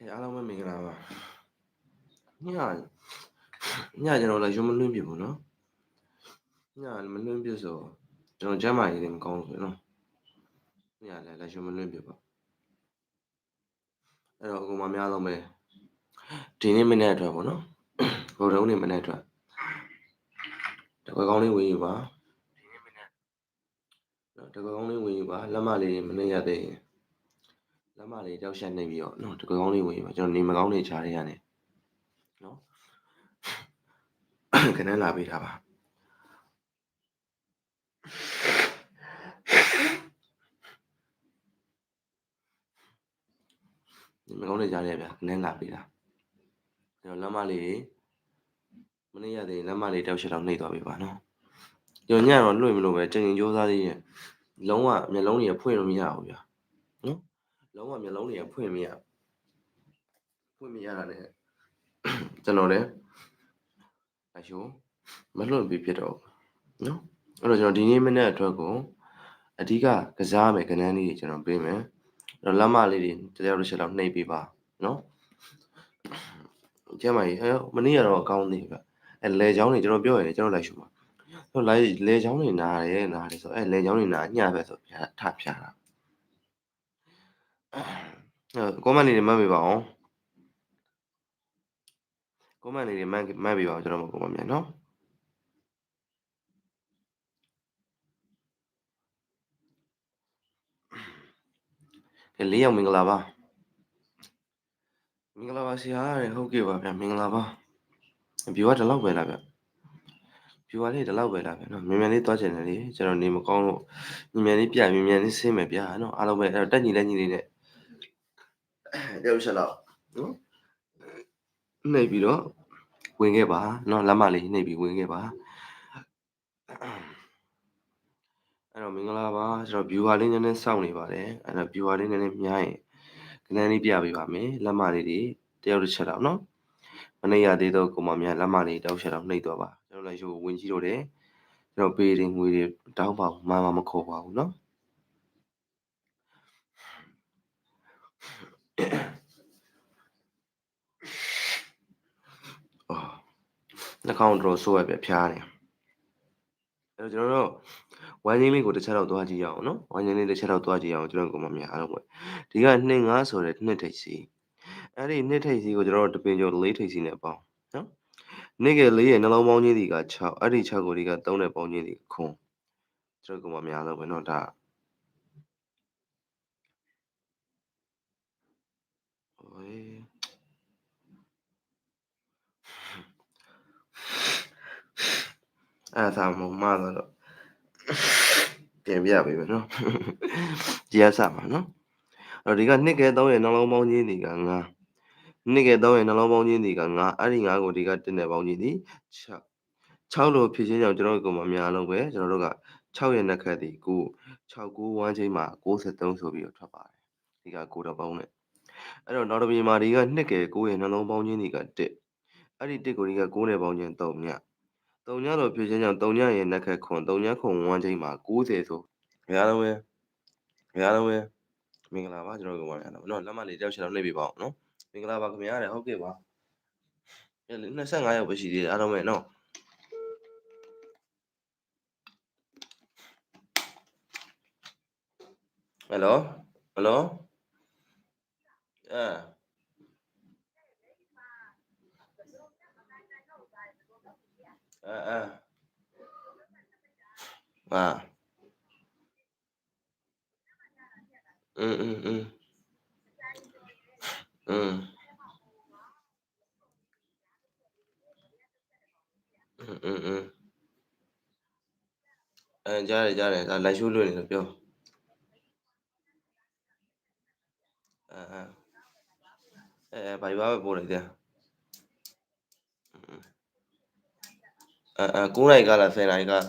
အဲအားလုံးပဲမင်္ဂလာပါညညကျွန်တော်လည်းရုံမလွှင့်ပြဘူးနော်ညမလွှင့်ပြဆိုကျွန်တော်ကျမ်းမာရေးလည်းမကောင်းဘူးနော်ညလည်းလည်းရုံမလွှင့်ပြပါအဲ့တော့အကုန်မများတော့မယ်ဒီနေ့မနေ့အတွက်ပေါ့နော်ဘုံတုံးနေ့မနေ့အတွက်တကွယ်ကောင်းလေးဝင်ယူပါဒီနေ့မနေ့နော်တကွယ်ကောင်းလေးဝင်ယူပါလက်မလေးမနေ့ရသေးရင် လက်မလေးတောက်ရှက်နေပြီးတော့နော်တကွယ်ကောင်းလေးဝင်ယူပါကျွန်တော်နေမကောင်းနေချားရရနေနော်ခဏလာပေးတာပါနေမကောင်းနေကြတယ်ဗျာခဏလာပေးတာကျွန်တော်လက်မလေးမနေ့ရသေးလက်မလေးတောက်ရှက်တော့နှိပ်သွားပြီပါနော်ကျွန်တော်ညတော့လွှင့်မလို့ပဲကျင်ကျင်ကြိုးစားသေးရဲ့လုံးဝမျက်လုံးတွေဖွင့်လို့မရဘူးဗျာနော် လုံးဝမျက်လုံးတွေဖွင့်မရဖွင့်မရတာနဲ့ကျွန်တော်လည်းအရှုံးမလွတ်ပြီးဖြစ်တော့နော်အဲ့တော့ကျွန်တော်ဒီနေ့မနေ့အတွက်ကိုအဓိကကစားမယ်ကဏ္ဍလေးတွေကျွန်တော်ပေးမယ်အဲ့တော့လက်မလေးတွေတရားတစ်ချက်လောက်နှိပ်ပေးပါနော်ကျမကြီးအဲမနေ့ကတော့အကောင်းသေးပဲအဲလေချောင်းတွေကျွန်တော်ပြောရတယ်ကျွန်တော်လိုက်ရှုပါဟိုလိုက်လေချောင်းတွေနားတယ်နားတယ်ဆိုအဲလေချောင်းတွေနားညပဲဆိုဖြာထဖြာတာ အဲကောမန်လေးတွေမှတ်ပေးပါအောင်ကောမန်လေးတွေမှတ်မှတ်ပေးပါအောင်ကျွန်တော်မကောမန်မြန်နော်ကဲလေးယောက်မင်္ဂလာပါမင်္ဂလာပါဆရာရဟုတ်ကဲ့ပါဗျမင်္ဂလာပါဘီဝါဒီလောက်ပဲလားဗျဘီဝါလေးဒီလောက်ပဲလားဗျနော်မြန်မြန်လေးသွားချင်တယ်လေကျွန်တော်နေမကောင်းလို့မြန်မြန်လေးပြမြန်မြန်လေးဆင်းမယ်ဗျာနော်အားလုံးပဲအဲ့တော့တက်ညီလက်ညီလေးနဲ့ တယောက်ချက်လောက်နော်နှိပ်ပြီးတော့ဝင်ခဲ့ပါနော်လက်မလေးနှိပ်ပြီးဝင်ခဲ့ပါအဲ့တော့မင်္ဂလာပါကျွန်တော် viewer လေးနည်းနည်းစောင့်နေပါတယ်အဲ့တော့ viewer လေးနည်းနည်းများရင်ကနန်းလေးပြပေးပါမယ်လက်မလေးတွေတယောက်တစ်ချက်တော့နော်မနေ့ရသေးတော့ကိုမများလက်မလေးတောက်ချက်တော့နှိပ်တော့ပါကျွန်တော်လည်းရိုးဝင်ကြည့်တော့တယ်ကျွန်တော်ပေးရင်ငွေတွေတောင်းပါဘူးမာမမခေါ်ပါဘူးနော်အော် နှာခေါင်းတော့ဆိုးရပြဖျားနေအဲ့တော့ကျွန်တော်တို့ဝိုင်းချင်းလေးကိုတစ်ချက်တော့သွားကြည့်ရအောင်နော်ဝိုင်းချင်းလေးတစ်ချက်တော့သွားကြည့်ရအောင်ကျွန်တော်ကမများအားလုံးပဲဒီက2 5ဆိုတဲ့နှစ်ထိပ်စီအဲ့ဒီနှစ်ထိပ်စီကိုကျွန်တော်တို့တပင်ကျော်လေးထိပ်စီနဲ့ပေါင်းနော်နှစ်ကလေးရဲ့နှလုံးပေါင်းချင်းဒီက6အဲ့ဒီ6ကိုဒီက3နဲ့ပေါင်းချင်းဒီခွန်ကျွန်တော်ကမများလို့ပဲနော်ဒါโအဲ့ဒါမှမတော့ပြန်ပြပေးမယ်နော်ဒီရစမှာနော်အဲ့ဒီကနှစ်ကဲ3ရဲ့နှလုံးပေါင်းချင်းဒီက9နှစ်ကဲ3ရဲ့နှလုံးပေါင်းချင်းဒီက9အဲ့ဒီ9ကိုဒီက1နဲ့ပေါင်းချင်းဒီ6 6လို့ဖြစ်ချင်းကြောင့်ကျွန်တော်တို့ကမများလုံးပဲကျွန်တော်တို့က6ရဲ့နှက်ခတ်ဒီ9 6 9ဝမ်းချင်းမှာ63ဆိုပြီးတော့ထွက်ပါတယ်ဒီက9တော့ပေါင်းနဲ့အဲ့တော့နောက်တစ်ပြင်မှာဒီကနှစ်ကဲ9ရဲ့နှလုံးပေါင်းချင်းဒီက1အဲ့ဒီ1ကိုဒီက9နဲ့ပေါင်းချင်း3ည 3ညလို့ဖြစ်ချင်းကြောင့်3ညရဲ့နှက်ခတ်ခွန်3ညခွန်ဝမ်းချင်းမှာ90ဆိုအားလုံးပဲအားလုံးပဲမင်္ဂလာပါကျွန်တော်ကမများတော့နော်လက်မလေးတောက်ချက်တော့နှိပ်ပြပါအောင်နော်မင်္ဂလာပါခင်ဗျားရဟုတ်ကဲ့ပါအဲ့25ရောက်ပဲရှိသေးတယ်အားလုံးပဲနော်ဟယ်လိုဟယ်လိုအဲ à à à ừ ừ ừ ừ ừ ừ ừ Ờ, ကြား rồi, ကြား rồi, là là chú luôn được chưa? À, à. Ờ, ờ, bài báo về bộ này kìa. အာအာ9နိုင်ကလား10နိုင်ကလား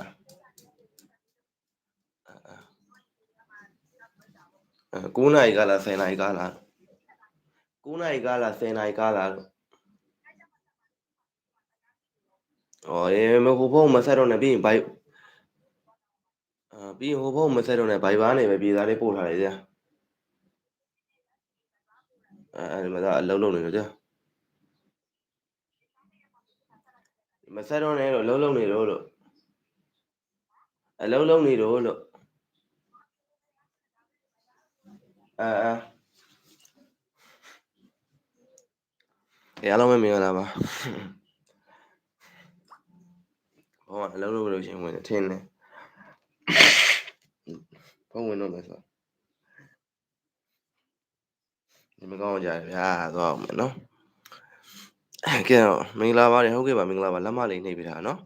9နိုင်ကလား10နိုင်ကလား9နိုင်ကလား10နိုင်ကလားလို့အော်ရေမဟုတ်ဖို့မဆက်တော့နဲ့ပြီးရင်ဘိုက်အာပြီးရင်ဟိုဖို့မဆက်တော့နဲ့ဘိုက်ဘာနေပဲပြေးသားလေးပို့ထားလိုက်ကြာအဲဒီမှာဒါအလုံးလုံးနေကြကြာ မဆက်တော့နဲ့လို့လုံးလုံးနေတော့လို့အလုံးလုံးနေတော့လို့အာအာအားလုံးပဲမင်္ဂလာပါဘောအလုံးလုံးလို့ရှင်ဝင်ထင်းနေဖုန်းဝင်တော့မယ်ဆိုဒီမကောင်းကြရဗျာသွားအောင်မယ်နော် ကဲတော့မင်္ဂလာပါတယ်ဟုတ်ကဲ့ပါမင်္ဂလာပါလက်မလေးနှိပ်ပေးတာနော်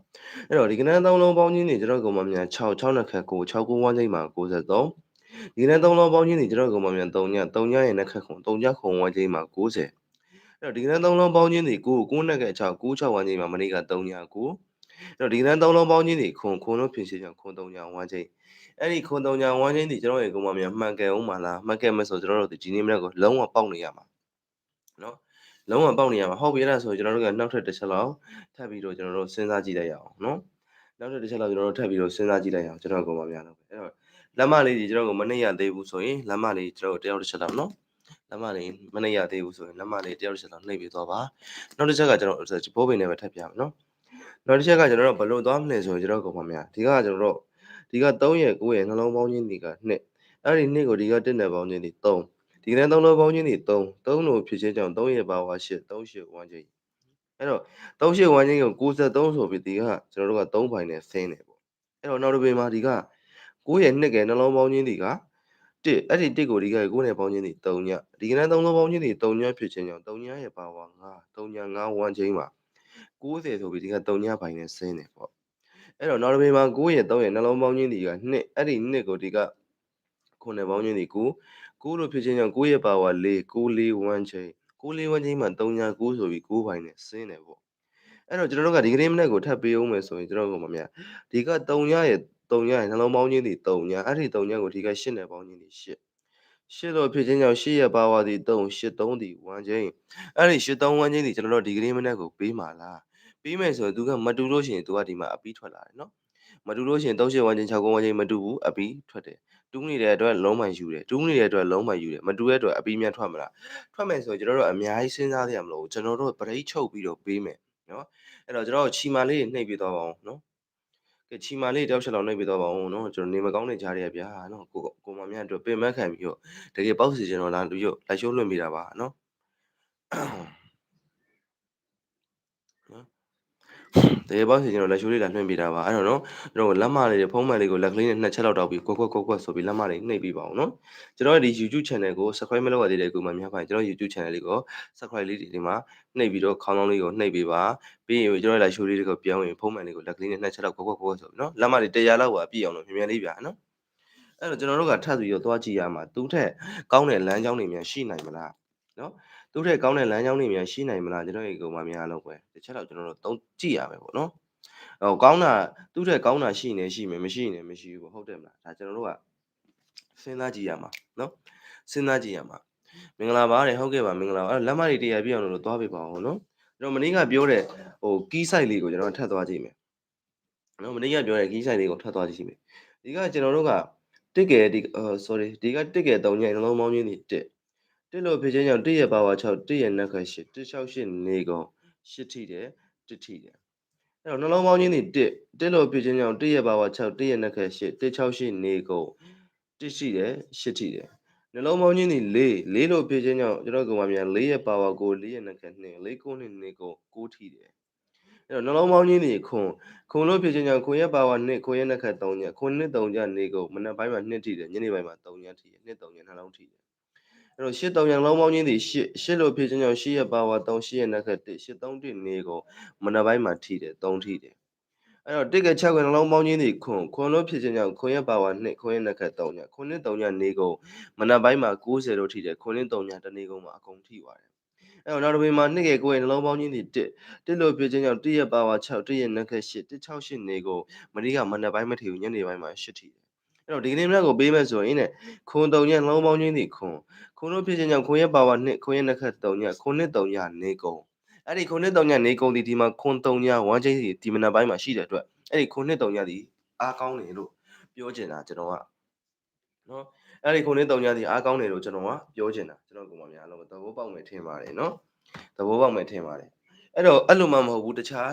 အဲ့တော့ဒီကနန်းသုံးလုံးပေါင်းချင်းနေကျွန်တော်ကောင်မများ6 6နှစ်ခက်ကို6 9ဝန်းချိန်မှာ93ဒီကနန်းသုံးလုံးပေါင်းချင်းနေကျွန်တော်ကောင်မများ3ည3ညရဲ့နှစ်ခက်ခု3ညခုံဝန်းချိန်မှာ90အဲ့တော့ဒီကနန်းသုံးလုံးပေါင်းချင်းနေ9 9နှစ်ခက်6 9 6ဝန်းချိန်မှာမနေ့က3ည9အဲ့တော့ဒီကနန်းသုံးလုံးပေါင်းချင်းနေခွန်ခွန်လို့ဖြစ်စေကြောင့်ခွန်3ညဝန်းချိန်အဲ့ဒီခွန်3ညဝန်းချင်းဒီကျွန်တော်ရဲ့ကောင်မများမှန်ကန်အောင်မလားမှန်ကန်မဆိုကျွန်တော်တို့ဒီနေ့မနေ့ကလုံးဝပေါက်နေရမှာနော် လုံးဝပေါက်နေရမှာဟုတ်ပြီအဲ့ဒါဆိုကျွန်တော်တို့ကနောက်ထပ်တစ်ချက်လောက်ထပ်ပြီးတော့ကျွန်တော်တို့စဉ်းစားကြည့်လိုက်ရအောင်နော်နောက်ထပ်တစ်ချက်လောက်ကျွန်တော်တို့ထပ်ပြီးတော့စဉ်းစားကြည့်လိုက်အောင်ကျွန်တော်ကောင်မများလို့အဲ့တော့လက်မလေးကြီးကျွန်တော်ကမနှိပ်ရသေးဘူးဆိုရင်လက်မလေးကျွန်တော်တယောက်တစ်ချက်လောက်နော်လက်မလေးမနှိပ်ရသေးဘူးဆိုရင်လက်မလေးတယောက်တစ်ချက်လောက်နှိပ်ပြီးသွားပါနောက်တစ်ချက်ကကျွန်တော်ဘိုးပင်နဲ့ပဲထပ်ပြမယ်နော်နောက်တစ်ချက်ကကျွန်တော်တို့ဘလို့သွားမလဲဆိုရင်ကျွန်တော်ကောင်မများဒီကကျွန်တော်တို့ဒီက3ရဲ့9ရဲ့နှလုံးပေါင်းချင်းဒီက2အဲ့ဒီ2ကိုဒီက1နဲ့ပေါင်းချင်းဒီ3 ဒီကနေ့3လုံးပေါင်းချင်းဒီ3 3လို့ဖြစ်ချင်းကြောင့်3ရဲ့ပါဝါ8 3 8ဝန်းချင်းအဲ့တော့3 8ဝန်းချင်းကို93ဆိုပြီးဒီကကျွန်တော်တို့က3ဘိုင်နဲ့ဆင်းတယ်ပေါ့အဲ့တော့နောက်တစ်ပေမှာဒီက9ရဲ့2ကနှလုံးပေါင်းချင်းဒီကတစ်အဲ့ဒီတစ်ကိုဒီက9နဲ့ပေါင်းချင်းဒီ3ညဒီကနေ့3လုံးပေါင်းချင်းဒီ3ညဖြစ်ချင်းကြောင့်3ညရဲ့ပါဝါ9 3ည9ဝန်းချင်းမှာ90ဆိုပြီးဒီက3ညဘိုင်နဲ့ဆင်းတယ်ပေါ့အဲ့တော့နောက်တစ်ပေမှာ9ရဲ့3ရဲ့နှလုံးပေါင်းချင်းဒီက2အဲ့ဒီ2ကိုဒီက9နဲ့ပေါင်းချင်းဒီ9 9လို့ဖြစ်ချင်းကြောင့်9ရဲ့ပါဝါ4 9 4ဝန်းချင်း9 4ဝန်းချင်းမှာ3ည9ဆိုပြီး9ဘိုင်နဲ့ဆင်းတယ်ပေါ့အဲ့တော့ကျွန်တော်တို့ကဒီကနေ့မနေ့ကိုထပ်ပေးအောင်မယ်ဆိုရင်ကျွန်တော်တို့ကမမြဒီက3ညရဲ့3ညရဲ့နှလုံးပေါင်းချင်းဒီ3ညအဲ့ဒီ3ညကိုဒီက8နဲ့ပေါင်းချင်းဒီ8 8လို့ဖြစ်ချင်းကြောင့်8ရဲ့ပါဝါဒီ3 8 3ဒီ1ချင်းအဲ့ဒီ8 3 1ချင်းဒီကျွန်တော်တို့ဒီကနေ့မနေ့ကိုပေးမှာလားပေးမယ်ဆိုရင်သူကမတူလို့ရှိရင်သူကဒီမှာအပီးထွက်လာတယ်နော် မတူလို့ရှိရင်3 8 1ချင်း6 9 1ချင်းမတူဘူးအပီးထွက်တယ်တူးနေတဲ့အတွက်လုံးမှန်ယူတယ်တူးနေတဲ့အတွက်လုံးမှန်ယူတယ်မတူတဲ့အတွက်အပီးများထွက်မလားထွက်မယ်ဆိုရင်ကျွန်တော်တို့အများကြီးစဉ်းစားရမလို့ကျွန်တော်တို့ပရိတ်ချုပ်ပြီးတော့ပေးမယ်နော်အဲ့တော့ကျွန်တော်ချီမာလေးနှိပ်ပေးသွားပါအောင်နော်ကဲချီမာလေးတောက်ချက်လောက်နှိပ်ပေးသွားပါအောင်နော်ကျွန်တော်နေမကောင်းနေကြရဗျာနော်ကိုကိုမမြတ်အတွက်ပင်မခံပြီးတော့တကယ်ပေါက်စီကျွန်တော်လာပြီးတော့လိုက်ရှိုးလွှင့်ပေးတာပါနော် တကယ်ပေါ့စီကျွန်တော်လက်ရှိုးလေးလာနှွှင့်ပေးတာပါအဲ့တော့နော်ကျွန်တော်လက်မလေးဖုံးမှန်လေးကိုလက်ကလေးနဲ့နှစ်ချက်လောက်တောက်ပြီးကွက်ကွက်ကွက်ကွက်ဆိုပြီးလက်မလေးနှိပ်ပေးပါအောင်နော်ကျွန်တော်ရဲ့ဒီ YouTube channel ကို subscribe မလုပ်ရသေးတဲ့ကူမှများပါကျွန်တော် YouTube channel လေးကို subscribe လေးဒီမှာနှိပ်ပြီးတော့ခေါင်းလောင်းလေးကိုနှိပ်ပေးပါပြီးရင်ကျွန်တော်ရဲ့လက်ရှိုးလေးကိုပြောင်းရင်ဖုံးမှန်လေးကိုလက်ကလေးနဲ့နှစ်ချက်လောက်ကွက်ကွက်ကွက်ဆိုပြီးနော်လက်မလေး100လောက်ပါပြည့်အောင်လို့မြန်မြန်လေးပြနော်အဲ့တော့ကျွန်တော်တို့ကထပ်ပြီးတော့သွားကြည့်ရမှာသူ့ထက်ကောင်းတဲ့လမ်းကြောင်းတွေများရှိနိုင်မလားနော် သူ့ထက်ကောင်းတဲ့လမ်းကြောင်းတွေများရှိနိုင်မလားကျွန်တော်ရေကောင်မများလို့ပဲတစ်ချက်တော့ကျွန်တော်တို့သုံးကြည့်ရမယ်ပေါ့နော်ဟိုကောင်းတာသူ့ထက်ကောင်းတာရှိနေရှိမယ်မရှိနေမရှိဘူးဟုတ်တယ်မလားဒါကျွန်တော်တို့ကစဉ်းစားကြည့်ရမှာနော်စဉ်းစားကြည့်ရမှာမင်္ဂလာပါတဲ့ဟုတ်ကဲ့ပါမင်္ဂလာပါအဲ့လက်မတွေတရားပြအောင်လို့သွားပေးပါအောင်နော်ကျွန်တော်မနေ့ကပြောတဲ့ဟိုကီးဆိုင်လေးကိုကျွန်တော်ထပ်သွားကြည့်မယ်နော်မနေ့ကပြောတဲ့ကီးဆိုင်လေးကိုထပ်သွားကြည့်မယ်ဒီကကျွန်တော်တို့ကတစ်ကယ်ဒီ sorry ဒီကတစ်ကယ်3ညနှလုံးပေါင်းချင်းနေတစ် တစ်လို့ဖြစ်ချင်းကြောင့်တစ်ရဲ့ပါဝါ6တစ်ရဲ့နက်ခ8 168နေကုန်8ထိတယ်1ထိတယ်အဲ့တော့နှလုံးပေါင်းချင်းနေတစ်တစ်လို့ဖြစ်ချင်းကြောင့်တစ်ရဲ့ပါဝါ6တစ်ရဲ့နက်ခ8 168နေကုန်1ရှိတယ်8ထိတယ်နှလုံးပေါင်းချင်းနေ4 4လို့ဖြစ်ချင်းကြောင့်ကျွန်တော်ကမှမြန်4ရဲ့ပါဝါကို4ရဲ့နက်ခ2 4ကိုနေနေကုန်9ထိတယ်အဲ့တော့နှလုံးပေါင်းချင်းနေခွန်ခွန်လို့ဖြစ်ချင်းကြောင့်ခွန်ရဲ့ပါဝါ2ခွန်ရဲ့နက်ခ3ညခွန်နှစ်3ညနေကုန်မနက်ပိုင်းမှာ2ထိတယ်ညနေပိုင်းမှာ3ညထိတယ်2 3ညနှလုံးထိတယ် အဲ့တော့ရှစ်တုံရံလုံးပေါင်းချင်းဒီရှစ်ရှစ်လို့ဖြစ်ချင်းကြောင့်ရှစ်ရဲ့ပါဝါ3ရှစ်ရဲ့နက်ခ1ရှစ်3 1နေကိုမနက်ပိုင်းမှာထိတယ်3ထိတယ်အဲ့တော့တစ်က6ခွန်လုံးပေါင်းချင်းဒီခွန်ခွန်လို့ဖြစ်ချင်းကြောင့်ခွန်ရဲ့ပါဝါ2ခွန်ရဲ့နက်ခ3ညခွန်နဲ့3ညနေကိုမနက်ပိုင်းမှာ90လို့ထိတယ်ခွန်နဲ့3ညတနေကုန်မှာအကုန်ထိပါတယ်အဲ့တော့နောက်တစ်ပေမှာနှစ်ကယ်ကိုယ်နှလုံးပေါင်းချင်းဒီတစ်တစ်လို့ဖြစ်ချင်းကြောင့်တစ်ရဲ့ပါဝါ6တစ်ရဲ့နက်ခ8 168နေကိုမနေ့ကမနက်ပိုင်းမထိဘူးညနေပိုင်းမှာ8ထိတယ် အဲ့တော့ဒီကနေ့မနက်ကိုပေးမယ်ဆိုရင်ねခွန်3ညနှလုံးပေါင်းချင်းဒီခွန်ခွန်တို့ဖြစ်ခြင်းကြောင့်ခွန်ရဲ့ပါဝါ2ခွန်ရဲ့နှစ်ခတ်3ညခွန်နဲ့3ညနေကုန်အဲ့ဒီခွန်နဲ့3ညနေကုန်ဒီဒီမှာခွန်3ညဝမ်းချင်းစီဒီမနက်ပိုင်းမှာရှိတဲ့အတွက်အဲ့ဒီခွန်နဲ့3ညဒီအားကောင်းတယ်လို့ပြောချင်တာကျွန်တော်ကနော်အဲ့ဒီခုနှစ်3ညဒီအားကောင်းတယ်လို့ကျွန်တော်ကပြောချင်တာကျွန်တော်ကောင်မများလုံးသဘောပေါက်မယ်ထင်ပါတယ်နော်သဘောပေါက်မယ်ထင်ပါတယ်အဲ့တော့အဲ့လိုမှမဟုတ်ဘူးတခြား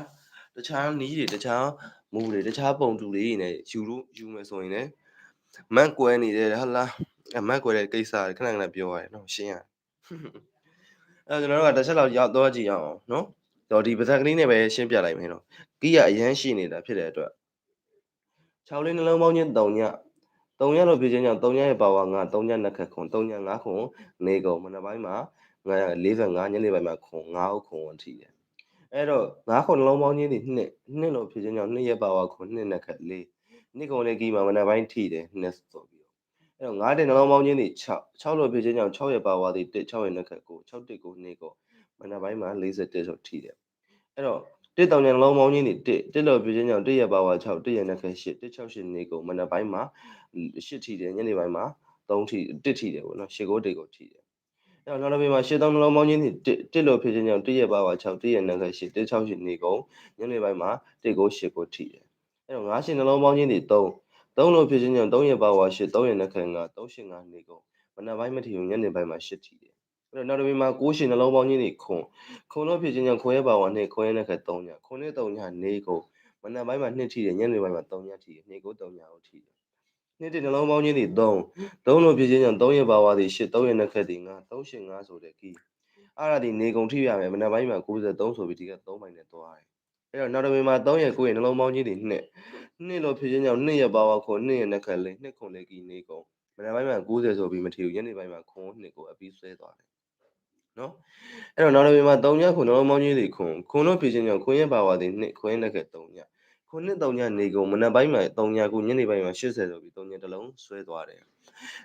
တခြားနီးတွေတခြားမူတွေတခြားပုံတူလေးတွေနဲ့ယူလို့ယူမယ်ဆိုရင်လည်း မန့်ကွဲနေတယ်ဟာလားအမန့်ကွဲတဲ့ကိစ္စခဏခဏပြောရတယ်နော်ရှင်းရအဲ့ကျွန်တော်တို့ကတစ်ချက်လောက်ရောက်တော့ကြည့်အောင်နော်တော့ဒီပါဇက်ကလေးနဲ့ပဲရှင်းပြလိုက်မယ်နော်ကီးကအရန်ရှိနေတာဖြစ်တဲ့အတွက်6လေးနှလုံးပေါင်းချင်း3ည3ညလို့ဖြစ်ခြင်းကြောင့်3ညရဲ့ပါဝါ9 3ညနှစ်ခက်ခွန်3ည9ခွန်နေကုန်မနက်ပိုင်းမှာ945ညနေပိုင်းမှာခွန်9ခွန်ဝင်ထိတယ်အဲ့တော့9ခွန်နှလုံးပေါင်းချင်းဒီနှစ်နှစ်လို့ဖြစ်ခြင်းကြောင့်နှစ်ရဲ့ပါဝါခွန်နှစ်နှစ်ခက်4 နှစ်ကုန်လေးကီးမှာမနက်ပိုင်းထိတယ်နှစ်ဆိုပြီးတော့အဲ့တော့9တဲ့နှလုံးပေါင်းချင်းဒီ6 6လို့ဖြစ်ခြင်းကြောင့်6ရဲ့ပါဝါဒီ1 6ရဲ့နှစ်ခက်9 6တစ်ကို2ကိုမနက်ပိုင်းမှာ41ဆိုထိတယ်အဲ့တော့တစ်တောင်ညနှလုံးပေါင်းချင်းတွေတစ်တစ်လို့ပြချင်းကြောင့်တစ်ရက်ပါဝါ6တစ်ရက်နှစ်ခက်8တစ်6 8နေကုန်မနက်ပိုင်းမှာ8ထိတယ်ညနေပိုင်းမှာ3ထိတစ်ထိတယ်ပေါ့နော်8ကိုတစ်ကိုထိတယ်အဲ့တော့နောက်တစ်ពេលမှာ8တောင်နှလုံးပေါင်းချင်းတွေတစ်တစ်လို့ပြချင်းကြောင့်တစ်ရက်ပါဝါ6တစ်ရက်နှစ်ခက်8တစ်6 8နေကုန်ညနေပိုင်းမှာတစ်ကို8ကိုထိတယ် အဲ့တော့9ရှင်နှလုံးပေါင်းချင်းတွေ3 3လို့ပြချင်းကြောင့်3ရက်ပါဝါ8 3ရက်နှစ်ခက်9 3 8 5နေကုန်မနက်ပိုင်းမထိဘူးညနေပိုင်းမှာ8ထိတယ်အဲ့တော့နောက်တစ်ပေမှာ6ရှင်နှလုံးပေါင်းချင်းတွေခွန်ခွန်လို့ဖြစ်ချင်းကြောင့်ခွဲပါဝါနဲ့ခွဲနဲ့ခက်3ညခွန်နဲ့3ညနေကိုမနက်ပိုင်းမှာ2ထိတယ်ညနေပိုင်းမှာ3ညထိတယ်နေကို3ညကိုထိတယ်နှစ်တနှလုံးပေါင်းချင်းတွေ3 3လို့ဖြစ်ချင်းကြောင့်3ရဲ့ပါဝါတွေ8 3ရဲ့နဲ့ခက်တွေ9 3 8 5ဆိုတဲ့ကီးအဲ့ဒါဒီနေကုန်ထိရမယ်မနက်ပိုင်းမှာ93ဆိုပြီးဒီက3ပိုင်းနဲ့သွားတယ် အဲ့တော့နောက်တစ်ပေမှာ3ရဲ့9ရဲ့နှလုံးပေါင်းချင်းတွေ2နှစ်လို့ဖြစ်ချင်းကြောင့်2ရဲ့ပါဝါခွန်2ရဲ့နဲ့ခက်လေး2ခွန်လေးကီးနေကုန်မနက်ပိုင်းမှာ90ဆိုပြီးမထီဘူးညနေပိုင်းမှာခွန်2ကိုအပြီးဆွဲသွားတယ်နော်အဲ့တော့နောက်တစ်ပြင်မှာ3ညခုနှလုံးပေါင်းကြီးတွေခွန်ခွန်လို့ဖြစ်ခြင်းကြောင့်ခွန်ရဲ့ပါဝါတွေ2ခွန်ရဲ့လက်က3ညခွန်နဲ့3ညနေကုန်မနက်ပိုင်းမှာ3ညခုညနေပိုင်းမှာ80ဆိုပြီး3ညတစ်လုံးဆွဲသွားတယ်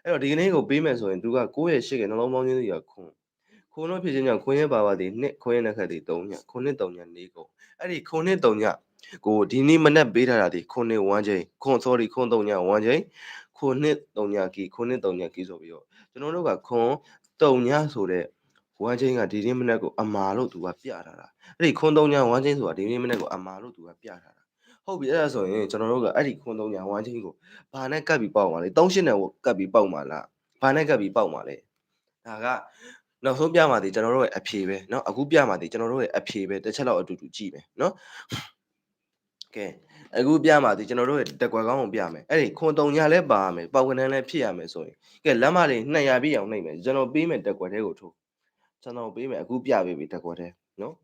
အဲ့တော့ဒီကနေ့ကိုပေးမယ်ဆိုရင်သူက9ရဲ့8ရဲ့နှလုံးပေါင်းကြီးတွေကခွန် ခွန်လို့ဖြစ်ခြင်းကြောင့်ခွန်ရဲ့ပါဝါတွေ2ခွန်ရဲ့လက်ကတွေ3ညခွန်နဲ့3ညနေကုန်အဲ့ဒီခွန်နဲ့3ညကိုဒီနေ့မနေ့ပေးထားတာဒီခွန်နဲ့1ချိန်ခွန် sorry ခွန်3ည1ချိန်ခွန်နဲ့3ညကီခွန်နဲ့3ညကီဆိုပြီးတော့ကျွန်တော်တို့ကခွန်3ညဆိုတဲ့ဝမ်းချင်းကဒီနေ့မနေ့ကိုအမာလို့သူကပြထားတာအဲ့ဒီခွန်သုံးညာဝမ်းချင်းဆိုတာဒီနေ့မနေ့ကိုအမာလို့သူကပြထားတာဟုတ်ပြီအဲ့ဒါဆိုရင်ကျွန်တော်တို့ကအဲ့ဒီခွန်သုံးညာဝမ်းချင်းကိုဘာနဲ့ကပ်ပြီးပေါက်မှာလဲ38နဲ့ကပ်ပြီးပေါက်မှာလားဘာနဲ့ကပ်ပြီးပေါက်မှာလဲဒါက နောက်ဆုံးပြမှာဒီကျွန်တော်တို့ရဲ့အဖြေပဲเนาะအခုပြမှာဒီကျွန်တော်တို့ရဲ့အဖြေပဲတစ်ချက်လောက်အတူတူကြည့်မယ်เนาะကဲအခုပြမှာဒီကျွန်တော်တို့ရဲ့တက်ကွယ်ကောင်းကိုပြမယ်အဲ့ဒီခွန်တုံညာလဲပါမယ်ပေါက်ကနေလဲဖြစ်ရမယ်ဆိုရင်ကဲလက်မလေး200ပြည့်အောင်နှိပ်မယ်ကျွန်တော်ပေးမယ်တက်ကွယ်တဲကိုထိုးကျွန်တော်ပေးမယ်အခုပြပေးပြီတက်ကွက်သေးနော်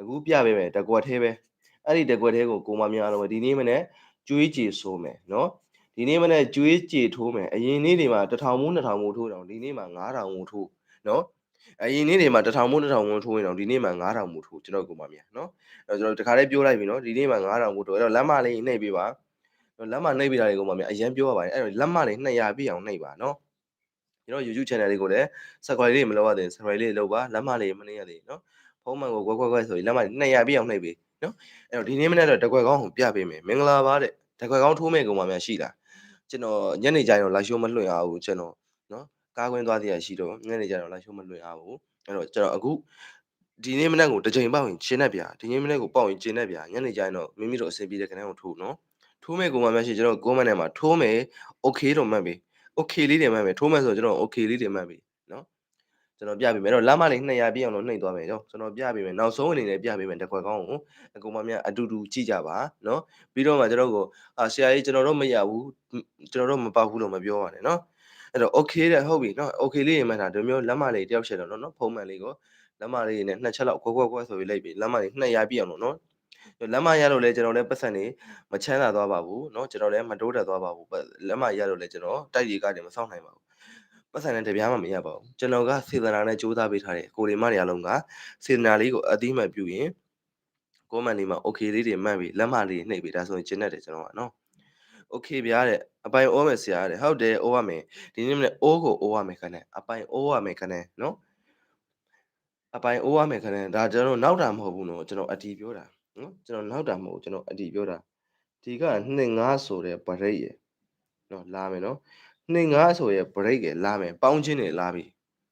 အခုပြပေးမယ်တက်ကွက်သေးပဲအဲ့ဒီတက်ကွက်သေးကိုကိုမများတော့ဒီနေ့မနေ့ကျွေးကြည်ဆိုးမယ်နော်ဒီနေ့မနေ့ကျွေးကြည်ထိုးမယ်အရင်နေ့တွေမှာ1000မိုး2000မိုးထိုးတော့ဒီနေ့မှာ9000မိုးထိုးနော် အရင်နေ့တွေမှာ1000မိုး1000မိုးထိုးရင်တော့ဒီနေ့မှာ9000မိုးထိုးကျွန်တော်ကိုမများနော်အဲ့တော့ကျွန်တော်တခါလေးပြောလိုက်ပြီနော်ဒီနေ့မှာ9000မိုးထိုးအဲ့တော့လက်မလေးနှိပ်ပေးပါလက်မနှိပ်ပေးတာတွေကိုမများအရင်ပြောရပါတယ်အဲ့တော့လက်မလေး200ပြည့်အောင်နှိပ်ပါနော်ကျွန်တော် YouTube channel လေးကိုလည်း subscribe လေးမလုပ်ရသေး subscribe လေးလုပ်ပါလက်မလေးမနှိမ့်ရသေးနော်ဖုန်းမှန်ကိုကွက်ကွက်ကွက်ဆိုရင်လက်မလေး200ပြည့်အောင်နှိပ်ပေးနော်အဲ့တော့ဒီနေ့မနေ့တော့တကွက်ကောင်းကိုပြပေးမယ်မင်္ဂလာပါတဲ့တကွက်ကောင်းထိုးမဲ့ကောင်မှများရှိလားကျွန်တော်ညနေကျရင်တော့ live show မလွှင့်ရဘူးကျွန်တော်နော် ကားကွင်းသွားသေးရရှိတော့ညနေကျရင်တော့ live show မလွှင့်ရဘူးအဲ့တော့ကျွန်တော်အခုဒီနေ့မနေ့ကိုတစ်ချိန်ပေါက်ရင်ရှင်းနေပြဒီနေ့မနေ့ကိုပေါက်ရင်ရှင်းနေပြညနေကျရင်တော့မိမိတို့အဆင်ပြေတဲ့ခဏကိုထိုးနော်ထိုးမဲ့ကောင်မှများရှိကျွန်တော် comment ထဲမှာထိုးမယ် okay တော့မှတ်ပြီ okay လေးတွေမှတ်မယ်ထိုးမယ်ဆိုတော့ကျွန်တော် okay လေးတွေမှတ်ပြီနော်ကျွန်တော်ပြပေးမယ်တော့လမ်းမလေး200ပြည့်အောင်လို့နှိပ်သွားမယ်နော်ကျွန်တော်ပြပေးမယ်နောက်ဆုံးအနေနဲ့ပြပေးမယ်တစ်ခွက်ကောင်းကိုအကုန်မများအတူတူကြည့်ကြပါနော်ပြီးတော့မှကျွန်တော်ကိုအာဆရာကြီးကျွန်တော်တို့မရဘူးကျွန်တော်တို့မပေါက်ဘူးလို့မပြောပါနဲ့နော် အဲ့တော့ okay တဲ့ဟုတ်ပြီနော် okay လေးတွေမှတ်တာဒီမျိုးလက်မလေးတယောက်ချက်တော့နော်ဖုံးမှန်လေးကိုလက်မလေးနဲ့နှစ်ချက်လောက်ခွက်ခွက်ခွက်ဆိုပြီးလိုက်ပြီလက်မလေး200ပြည့်အောင်လို့နော်လက်မရလို့လဲကျွန်တော်လည်းပတ်စံနေမချမ်းသာသွားပါဘူးเนาะကျွန်တော်လည်းမတိုးတက်သွားပါဘူးလက်မရလို့လဲကျွန်တော်တိုက်ရီကနေမဆောင်နိုင်ပါဘူးပတ်စံနဲ့တပြားမှမရပါဘူးကျွန်တော်ကစေတနာနဲ့စူးစမ်းပေးထားတယ်ကိုရီမတွေအလုံးကစေတနာလေးကိုအတိမတ်ပြုရင်ကိုမန်လေးမှာ okay လေးတွေမှတ်ပြီးလက်မလေးနှိပ်ပြီးဒါဆိုရင်ကျင်းတတ်တယ်ကျွန်တော်ကเ นาะ okay ဗျာတဲ့အပိုင်အိုးမယ်ဆရာတဲ့ဟုတ်တယ်အိုးရမယ်ဒီနေ့မနေ့အိုးကိုအိုးရမယ်ခဏအပိုင်အိုးရမယ်ခဏเนาะအပိုင်အိုးရမယ်ခဏဒါကျွန်တော်နောက်တာမဟုတ်ဘူးเนาะကျွန်တော်အတီပြောတာနော်ကျွန်တော်နောက်တာမဟုတ်ကျွန်တော်အတီပြောတာဒီက25ဆိုတဲ့ break ရယ်နော်လာမယ်နော်25ဆိုရဲ့ break ရယ်လာမယ်ပေါင်းချင်းတွေလာပြီ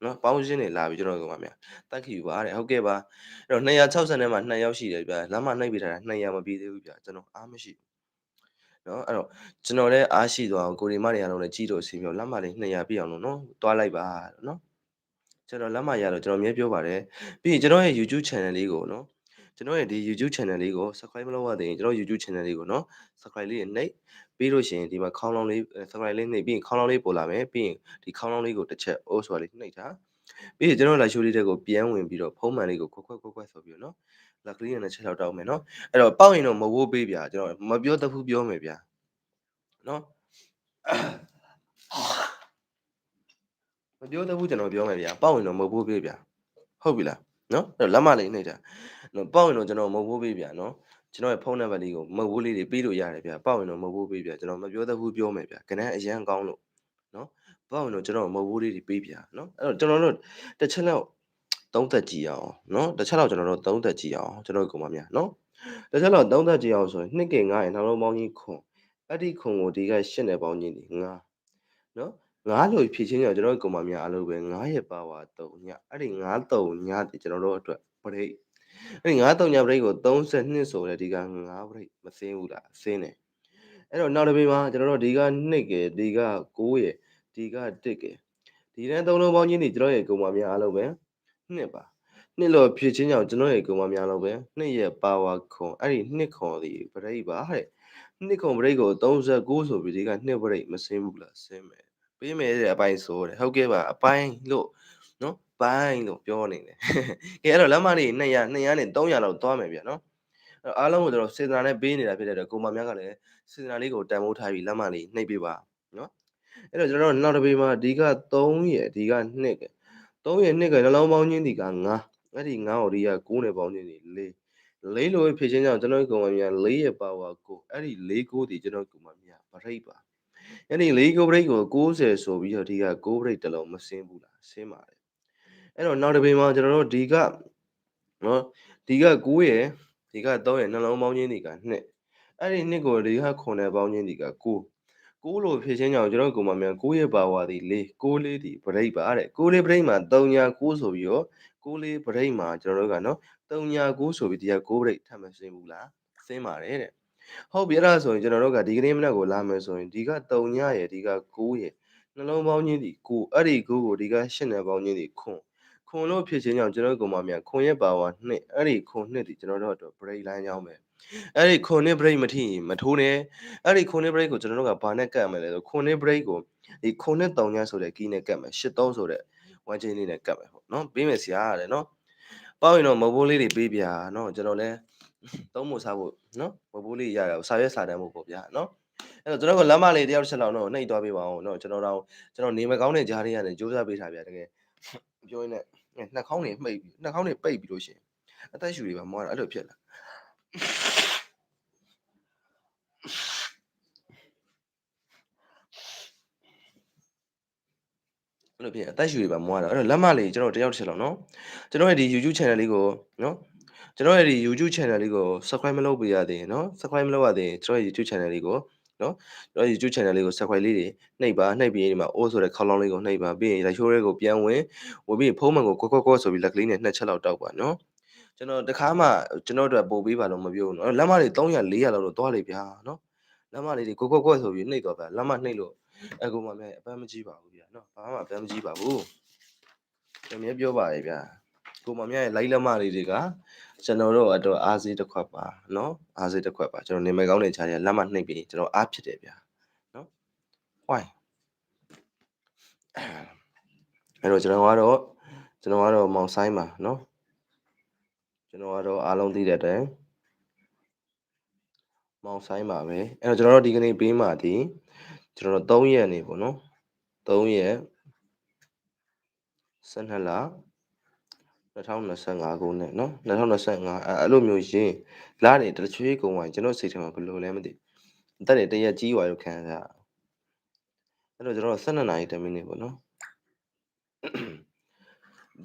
နော်ပေါင်းချင်းတွေလာပြီကျွန်တော်ကပါဗျာတက်ခီပါတဲ့ဟုတ်ကဲ့ပါအဲ့တော့260နဲ့မှ2ရောက်ရှိတယ်ဗျာလမ်းမနှိပ်ပေးထားတာ200မပြီးသေးဘူးဗျာကျွန်တော်အားမရှိဘူး နော်အဲ့တော့ကျွန်တော်လည်းအားရှိသွားအောင်ကိုရီမတွေအားလုံးလည်းကြီးတော့စီပြောလက်မလေး200ပြည့်အောင်လို့နော်တွားလိုက်ပါနော်ကျွန်တော်လက်မရတော့ကျွန်တော်မြဲပြောပါတယ်ပြီးရင်ကျွန်တော်ရဲ့ YouTube channel လေးကိုနော်ကျွန်တော်ရဲ့ဒီ YouTube channel လေးကို subscribe မလုပ်ရသေးရင်ကျွန်တော် YouTube channel လေးကိုနော် subscribe လေးနှိပ်ပြီးလို့ရှိရင်ဒီမှာခေါင်းလောင်းလေး subscribe လေးနှိပ်ပြီးရင်ခေါင်းလောင်းလေးပေါ်လာမယ်ပြီးရင်ဒီခေါင်းလောင်းလေးကိုတစ်ချက်အိုးဆိုတာလေးနှိပ်ထားပြီးရင်ကျွန်တော်လာရှိုးလေးတဲ့ကိုပြန်ဝင်ပြီးတော့ဖုံးမှန်လေးကိုခွက်ခွက်ခွက်ခွက်ဆိုပြီးတော့နော် လက်ကလေးနဲ့ချက်လောက်တောက်မယ်နော်အဲ့တော့ပေါက်ရင်တော့မဝိုးပေးဗျာကျွန်တော်မပြောတတ်ဘူးပြောမယ်ဗျာနော်မပြောတတ်ဘူးကျွန်တော်ပြောမယ်ဗျာပေါက်ရင်တော့မဝိုးပေးဗျာဟုတ်ပြီလားနော်အဲ့တော့လက်မလေးနှိပ်တာနော်ပေါက်ရင်တော့ကျွန်တော်မဝိုးပေးဗျာနော်ကျွန်တော်ရဲ့ဖုန်းနံပါတ်လေးကိုမဟုတ်ဘူးလေးတွေပေးလို့ရတယ်ဗျာပေါက်ရင်တော့မဟုတ်ဘူးပေးဗျာကျွန်တော်မပြောတတ်ဘူးပြောမယ်ဗျာကနန်းအရန်ကောင်းလို့နော်ပေါက်ရင်တော့ကျွန်တော်မဟုတ်ဘူးလေးတွေပေးဗျာနော်အဲ့တော့ကျွန်တော်တို့တစ်ချက်လောက် သုံးသက်ကြည့်အောင်နော်တစ်ချက်လောက်ကျွန်တော်တို့သုံးသက်ကြည့်အောင်ကျွန်တော်ကောင်မများနော်တစ်ချက်လောက်သုံးသက်ကြည့်အောင်ဆိုရင်နှစ်ကင်9ရင်နှလုံးပေါင်းကြီးခွန်အဲ့ဒီခွန်ကိုဒီကရှင်းတဲ့ပေါင်းကြီးဒီ9နော်ငါးလို့ဖြည့်ချင်းကြောင့်ကျွန်တော်ကောင်မများအလုပ်ပဲ9ရဲ့ပါဝါ3ညအဲ့ဒီ9 3ညဒီကျွန်တော်တို့အတွက်ပရိတ်အဲ့ဒီ9 3ညပရိတ်ကို32ဆိုတဲ့ဒီက9ပရိတ်မစင်းဘူးလားစင်းတယ်အဲ့တော့နောက်တစ်ပေမှာကျွန်တော်တို့ဒီက2ကဒီက9ရယ်ဒီက1ကဒီတန်းသုံးလုံးပေါင်းချင်းဒီကျွန်တော်ရဲ့ကောင်မများအလုပ် ပဲ2ပါနှစ်လို့ဖြစ်ချင်းကြောင့်ကျွန်တော်ရဲ့ကောင်မများလို့ပဲနှစ်ရဲ့ပါဝါခွန်အဲ့ဒီနှစ်ခွန်ဒီပရိတ်ပါတဲ့နှစ်ခွန်ပရိတ်ကို39ဆိုပြီးဒီကနှစ်ပရိတ်မစင်းဘူးလားစင်းမယ်ပေးမယ်တဲ့အပိုင်းဆိုတယ်ဟုတ်ကဲ့ပါအပိုင်းလို့နော်ပိုင်းလို့ပြောနေတယ်ကဲအဲ့တော့လက်မလေး200 200နဲ့300လောက်သွားမယ်ဗျာနော်အဲ့အားလုံးကိုကျွန်တော်စေတနာနဲ့ပေးနေတာဖြစ်တဲ့အတွက်ကိုမများကလည်းစေတနာလေးကိုတန်ဖိုးထားပြီးလက်မလေးနှိပ်ပေးပါနော်အဲ့တော့ကျွန်တော်တို့နောက်တစ်ပေမှာဒီက3ရယ်ဒီက2က 3ရယ်2ကနှလုံးပေါင်းချင်းဒီက9အဲ့ဒီ9ဟော်ဒီက9နဲ့ပေါင်းချင်းဒီ4လေးလိုဖြစ်ချင်းကြောင့်ကျွန်တော်ကောင်မများ4ရဲ့ပါဝါကိုအဲ့ဒီ4ကိုဒီကျွန်တော်ကောင်မများဗရိတ်ပါအဲ့ဒီ4ကိုဗရိတ်ကို60ဆိုပြီးတော့ဒီက9ဗရိတ်တစ်လုံးမစင်းဘူးလားစင်းပါတယ်အဲ့တော့နောက်တစ်ပေမှာကျွန်တော်တို့ဒီကနော်ဒီက9ရယ်ဒီက3ရယ်နှလုံးပေါင်းချင်းဒီက2အဲ့ဒီ2ကိုဒီက9နဲ့ပေါင်းချင်းဒီက9 6လို့ဖြစ်ချင်းကြောင့်ကျွန်တော်ကောင်မများ6ရဲ့ပါဝါဒီ4 6လေးဒီဗရိတ်ပါတဲ့6လေးဗရိတ်မှာ3ညာ9ဆိုပြီးတော့6လေးဗရိတ်မှာကျွန်တော်တို့ကနော်3ညာ9ဆိုပြီးဒီက6ဗရိတ်ထပ်မစင်းဘူးလားစင်းပါတယ်တဲ့ဟုတ်ပြီအဲ့ဒါဆိုရင်ကျွန်တော်တို့ကဒီကနေ့မနက်ကိုလာမယ်ဆိုရင်ဒီက3ညရယ်ဒီက9ရယ်နှလုံးပေါင်းချင်းဒီ9အဲ့ဒီ9ကိုဒီက8နဲ့ပေါင်းချင်းဒီခွန်ခွန်လို့ဖြစ်ချင်းကြောင့်ကျွန်တော်ကောင်မများခွန်ရဲ့ပါဝါ2အဲ့ဒီခွန်2ဒီကျွန်တော်တို့အတွက် break line ကြောင်းပဲ အဲ့ဒီခွန်နဲ့ break မထိရင်မထိုးနဲ့အဲ့ဒီခွန်နဲ့ break ကိုကျွန်တော်တို့ကဘာနဲ့ကတ်မယ်လဲဆိုခွန်နဲ့ break ကိုဒီခွန်နဲ့3ညဆိုတဲ့ key နဲ့ကတ်မယ်83ဆိုတဲ့ one chain လေးနဲ့ကတ်မယ်ပေါ့နော်ပေးမယ်ဆရာရတယ်နော်ပေါ့ရင်တော့မဘိုးလေးတွေပေးပြနော်ကျွန်တော်လည်းသုံးဖို့စားဖို့နော်မဘိုးလေးရရစာရွက်စာတမ်းဖို့ပေါ့ဗျာနော်အဲ့တော့ကျွန်တော်ကလမ်းမလေးတယောက်တစ်ချက်လောက်တော့နှိပ်သွားပေးပါအောင်နော်ကျွန်တော်တော့ကျွန်တော်နေမကောင်းတဲ့ဂျားလေးကနေစူးစမ်းပေးထားဗျာတကယ်ပြောရင်းနဲ့နှာခေါင်းတွေမှိတ်ပြီးနှာခေါင်းတွေပိတ်ပြီးလို့ရှိရင်အသက်ရှူတွေပါမွားတာအဲ့လိုဖြစ်လာ အဲ့လိုဖြစ်အသက်ရှူတွေပါမွားတာအဲ့တော့လက်မလေးကျွန်တော်တယောက်တစ်ချက်လောက်နော်ကျွန်တော်ရဲ့ဒီ YouTube channel လေးကိုနော်ကျွန်တော်ရဲ့ဒီ YouTube channel လေးကို subscribe မလုပ်ပေးရသေးရင်နော် subscribe မလုပ်ရသေးရင်ကျွန်တော်ရဲ့ YouTube channel လေးကိုနော်ကျွန်တော် YouTube channel လေးကို subscribe လေးတွေနှိပ်ပါနှိပ်ပြီးဒီမှာအိုးဆိုတဲ့ခေါင်းလောင်းလေးကိုနှိပ်ပါပြီးရင် like show လေးကိုပြန်ဝင်ဝင်ပြီးဖုန်းမှန်ကိုကွက်ကွက်ကွက်ဆိုပြီးလက်ကလေးနဲ့နှစ်ချက်လောက်တောက်ပါနော် ကျွန်တော်တခါမှကျွန်တော်တို့ပို့ပေးပါလို့မပြောဘူးနော်လမ်းမတွေ300 400လောက်တော့သွားလေဗျာနော်လမ်းမတွေကိုကိုကွက်ဆိုပြီးနှိပ်တော့ဗျာလမ်းမနှိပ်လို့အကူမမဲအပန်းမကြီးပါဘူးဗျာနော်ဘာမှအပန်းမကြီးပါဘူးကျွန်တော်ပြောပါလေဗျာကိုမမဲရဲ့လိုက်လမ်းမတွေတွေကကျွန်တော်တို့အတွက်အားစေးတစ်ခွက်ပါနော်အားစေးတစ်ခွက်ပါကျွန်တော်နေမကောင်းတဲ့ခြားတွေကလမ်းမနှိပ်ပြီးကျွန်တော်အားဖြစ်တယ်ဗျာနော်ဝိုင်းအဲ့တော့ကျွန်တော်ကတော့ကျွန်တော်ကတော့မောင်ဆိုင်ပါနော် ကျွန်တော်ကတော့အားလုံးသိတဲ့အတိုင်းမောင်ဆိုင်ပါပဲအဲ့တော့ကျွန်တော်တို့ဒီကနေ့ပေးမှဒီကျွန်တော်တို့3ရက်နေပေါ့နော်3ရက်12လ2025ခုနဲ့နော်2025အဲ့လိုမျိုးရင်လာတယ်တချွေးကုန်ဝင်ကျွန်တော်စိတ်ထဲမှာဘယ်လိုလဲမသိတက်တယ်တရက်ကြီးွာရုပ်ခံစားအဲ့တော့ကျွန်တော်12နာရီ10မိနစ်ပေါ့နော်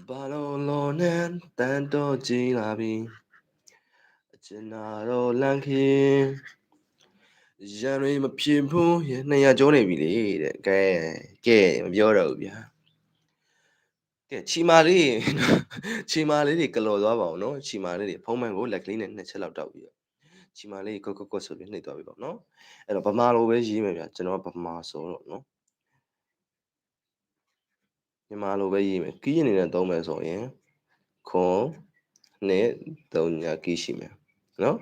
ဘာလို့လောနဲ့တန်တော့ကြည်လာပြီအချင်နာတော့လန့်ခင်ရန်ရီမဖြစ်ဘူးရ200ကျော်နေပြီလေတဲ့ကဲကဲမပြောတော့ဘူးဗျာကဲချီမာလေးချီမာလေးတွေကလော်သွားပါအောင်နော်ချီမာလေးတွေဖုံးမှန်ကိုလက်ကလေးနဲ့နှစ်ချက်လောက်တောက်ပြီးတော့ချီမာလေးကွက်ကွက်ကွက်ဆိုပြီးနှိပ်သွားပြီပေါ့နော်အဲ့တော့ဗမာလိုပဲရေးမယ်ဗျကျွန်တော်ကဗမာဆိုတော့နော် မြန်မာလိုပဲရေးမယ်ကီးအနေနဲ့သုံးမယ်ဆိုရင်ခွန်နဲ့သုံးညာကီးရှိမယ်နော်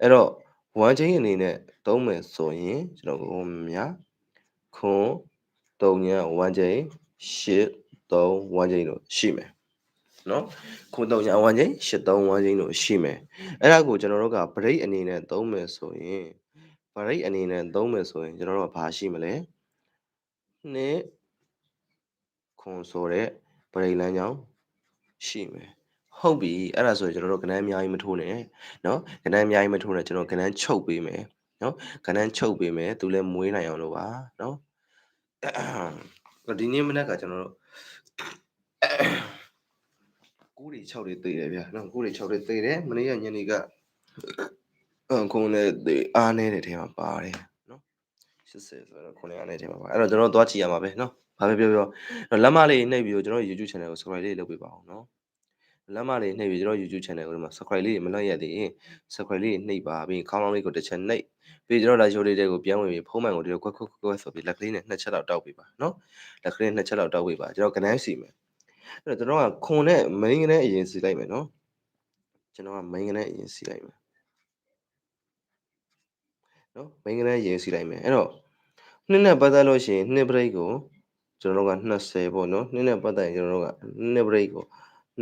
အဲ့တော့ဝမ်ချင်းအနေနဲ့သုံးမယ်ဆိုရင်ကျွန်တော်ကိုများခွန်သုံးညာဝမ်ချင်းရှစ်သုံးဝမ်ချင်းလို့ရှိမယ်နော်ခွန်သုံးညာဝမ်ချင်းရှစ်သုံးဝမ်ချင်းလို့ရှိမယ်အဲ့ဒါကိုကျွန်တော်တို့က break အနေနဲ့သုံးမယ်ဆိုရင် break အနေနဲ့သုံးမယ်ဆိုရင်ကျွန်တော်တို့ကဘာရှိမလဲနှစ် ခွန်ဆိုတဲ့ဗရိတ်လမ်းကြောင်းရှိမယ်ဟုတ်ပြီအဲ့ဒါဆိုရင်ကျွန်တော်တို့ကဏ္ဍအများကြီးမထိုးနဲ့နော်ကဏ္ဍအများကြီးမထိုးနဲ့ကျွန်တော်ကဏ္ဍချုပ်ပေးမယ်နော်ကဏ္ဍချုပ်ပေးမယ်သူလည်းမွေးနိုင်အောင်လို့ပါနော်ဒီနေ့မနက်ကကျွန်တော်တို့ကိုးတွေ6တွေသေးတယ်ဗျာနော်ကိုးတွေ6တွေသေးတယ်မနေ့ကညနေကခုံနဲ့အားနေတဲ့ထဲမှာပါတယ်နော်80ဆိုတော့ခုံနဲ့အားနေတဲ့ထဲမှာပါအဲ့တော့ကျွန်တော်တို့သွားကြည့်ရမှာပဲနော် ဘာပဲပြောပြောလက်မလေးနှိပ်ပြီးတော့ကျွန်တော် YouTube channel ကို subscribe လေးလုပ်ပေးပါအောင်နော်လက်မလေးနှိပ်ပြီးကျွန်တော် YouTube channel ကိုဒီမှာ subscribe လေးမလွတ်ရသေးရင် subscribe လေးနှိပ်ပါပြီးခေါင်းလောင်းလေးကိုတစ်ချက်နှိပ်ပြီးကျွန်တော်လာ show လေးတွေကိုပြန်ဝင်ပြီးဖုံးမှန်ကိုဒီလိုကွက်ကွက်ကွက်ဆိုပြီးလက်ကလေးနဲ့နှစ်ချက်လောက်တောက်ပေးပါနော်လက်ကလေးနှစ်ချက်လောက်တောက်ပေးပါကျွန်တော်ကနန်းစီမယ်အဲ့တော့ကျွန်တော်ကခွန်နဲ့ main ကနေအရင်စီလိုက်မယ်နော်ကျွန်တော်က main ကနေအရင်စီလိုက်မယ်နော် main ကနေအရင်စီလိုက်မယ်အဲ့တော့နှစ်နဲ့ပတ်သက်လို့ရှိရင်နှစ် break ကို ကျွန်တော်တို့က20ပေါ့နော်နှစ်နဲ့ပတ်သက်ရင်ကျွန်တော်တို့ကနှစ် break ကို